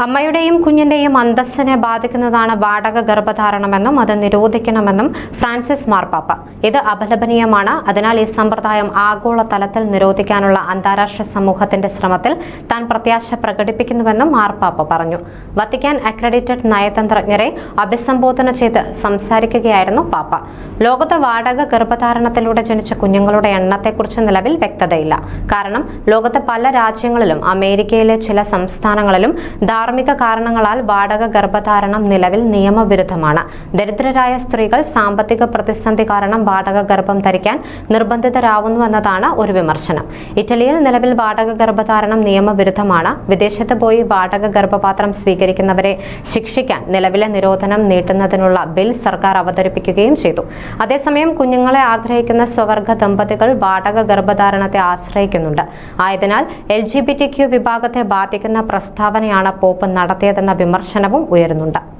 അമ്മയുടെയും കുഞ്ഞിന്റെയും അന്തസ്സിനെ ബാധിക്കുന്നതാണ് വാടക ഗർഭധാരണമെന്നും അത് നിരോധിക്കണമെന്നും ഫ്രാൻസിസ് മാർപ്പാപ്പ. ഇത് അപലപനീയമാണ്. അതിനാൽ ഈ സമ്പ്രദായം ആഗോള തലത്തിൽ നിരോധിക്കാനുള്ള അന്താരാഷ്ട്ര സമൂഹത്തിന്റെ ശ്രമത്തിൽ താൻ പ്രത്യാശ പ്രകടിപ്പിക്കുന്നുവെന്നും മാർപ്പാപ്പ പറഞ്ഞു. വത്തിക്കാൻ അക്രഡിറ്റഡ് നയതന്ത്രജ്ഞരെ അഭിസംബോധന ചെയ്ത് സംസാരിക്കുകയായിരുന്നു പാപ്പ. ലോകത്ത് വാടക ഗർഭധാരണത്തിലൂടെ ജനിച്ച കുഞ്ഞുങ്ങളുടെ എണ്ണത്തെക്കുറിച്ച് നിലവിൽ വ്യക്തതയില്ല. കാരണം ലോകത്തെ പല രാജ്യങ്ങളിലും അമേരിക്കയിലെ ചില സംസ്ഥാനങ്ങളിലും ധാർമ്മിക കാരണങ്ങളാൽ വാടക ഗർഭധാരണം നിലവിൽ നിയമവിരുദ്ധമാണ്. ദരിദ്രരായ സ്ത്രീകൾ സാമ്പത്തിക പ്രതിസന്ധി കാരണം വാടക ഗർഭം ധരിക്കാൻ നിർബന്ധിതരാവുന്നു എന്നതാണ് ഒരു വിമർശനം. ഇറ്റലിയിൽ നിലവിൽ വാടക ഗർഭധാരണം നിയമവിരുദ്ധമാണ്. വിദേശത്ത് പോയി വാടക ഗർഭപാത്രം സ്വീകരിക്കുന്നവരെ ശിക്ഷിക്കാൻ നിലവിലെ നിരോധനം നീട്ടുന്നതിനുള്ള ബിൽ സർക്കാർ അവതരിപ്പിക്കുകയും ചെയ്തു. അതേസമയം കുഞ്ഞുങ്ങളെ ആഗ്രഹിക്കുന്ന സ്വവർഗ ദമ്പതികൾ വാടക ഗർഭധാരണത്തെ ആശ്രയിക്കുന്നുണ്ട്. ആയതിനാൽ L G B T Q വിഭാഗത്തെ ബാധിക്കുന്ന പ്രസ്താവനയാണ് പോപ്പ് നടത്തിയതെന്ന വിമർശനവും ഉയരുന്നുണ്ട്